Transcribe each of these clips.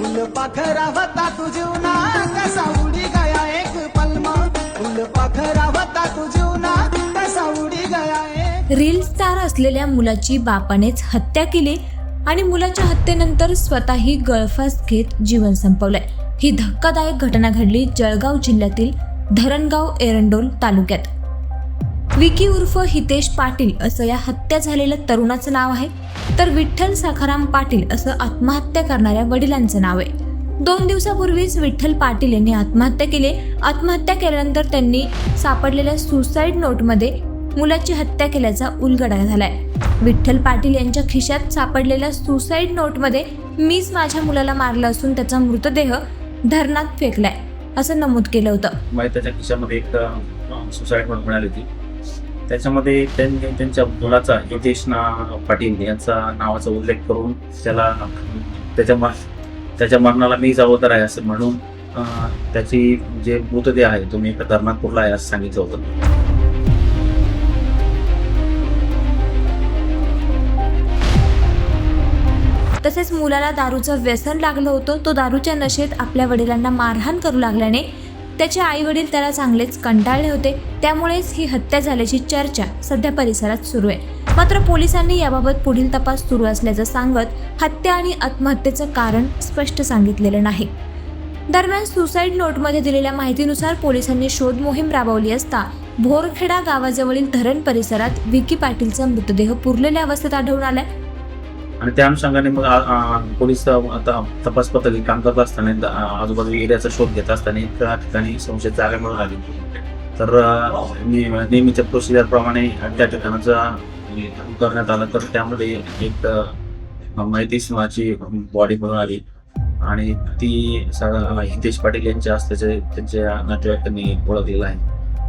फुल पाखरा होता तू जीवना कसा उडी गया एक पलमा. फुल पाखरा होता तू जीवना कसा उडी गया एक रील स्टार असलेल्या मुलाची बापानेच हत्या केली आणि मुलाच्या हत्येनंतर स्वतःही गळफास घेत जीवन संपवलंय. ही धक्कादायक घटना घडली जळगाव जिल्ह्यातील धरणगाव एरंडोल तालुक्यात. विकी उर्फ हितेश पाटील असं या हत्या झालेल्या तरुणाचं नाव आहे. तर विठ्ठल साखाराम पाटील असं आत्महत्या करणाऱ्या वडिलांचं नाव आहे. दोन दिवसापूर्वीच विठ्ठल पाटील यांनी आत्महत्या केली आत्महत्या केल्यानंतर त्यांनी सापडलेल्या सुसाईड नोटमध्ये मुलाची हत्या केल्याचा उलगडा झालाय. विठ्ठल पाटील यांच्या खिशात सापडलेल्या सुसाईड नोटमध्ये मीच माझ्या मुलाला मारलं असून त्याचा मृतदेह धरणात फेकलाय असं नमूद केलं होतं. त्याच्या खिशामध्ये एक सुसाईड नोट मिळाली होती. त्याच्यामध्ये त्यांनी त्यांच्या मुलाचा हितेश ना पाटील यांचा नावाचा उल्लेख करून त्याला त्याच्या मा त्याच्या मरणाला मी जबाबदार आहे असं म्हणून त्याची जे मृतदेह आहे तुम्ही मी धर्मापूरला आहे असं सांगितलं होतं. तसेच मुलाला दारूचं व्यसन लागलं होतं तो दारूच्या नशेत आपल्या वडिलांना मारहाण करू लागल्याने त्याचे आई वडील त्याला चांगलेच कंटाळले होते. त्यामुळेच ही हत्या झाल्याची चर्चा सध्या परिसरात सुरू आहे. मात्र पोलिसांनी याबाबत पुढील तपास सुरू असल्याचं सांगत हत्या आणि आत्महत्येचं कारण स्पष्ट सांगितलेलं नाही. दरम्यान सुसाईड नोटमध्ये दिलेल्या माहितीनुसार पोलिसांनी शोध मोहीम राबवली असता भोरखेडा गावाजवळील धरण परिसरात विकी पाटीलचा मृतदेह पुरलेल्या अवस्थेत आढळून आलाय. आणि त्या अनुषंगाने मग पोलीस आता तपास पथक काम करत असताना आजूबाजू एरियाचा शोध घेत असताना त्या ठिकाणी संशयित जागा मिळून आली. तर नेहमीच्या प्रोसिजर प्रमाणे त्या ठिकाणाचा करण्यात आलं. तर त्यामध्ये एक माहिती सिंहाची बॉडी मिळून आली. आणि ती हितेश पाटील यांच्या असल्याचे त्यांच्या नातेवाईकांनी ओळखलेलं आहे.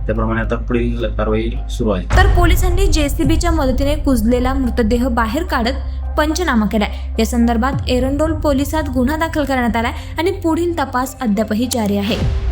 त्याप्रमाणे आता पुढील कारवाई सुरू आहे. तर पोलिसांनी जेसीबीच्या मदतीने कुजलेला मृतदेह बाहेर काढत पंचनामा केलाय. या संदर्भात एरंडोल पोलिसात गुन्हा दाखल करण्यात आलाय आणि पुढील तपास अद्यापही जारी आहे.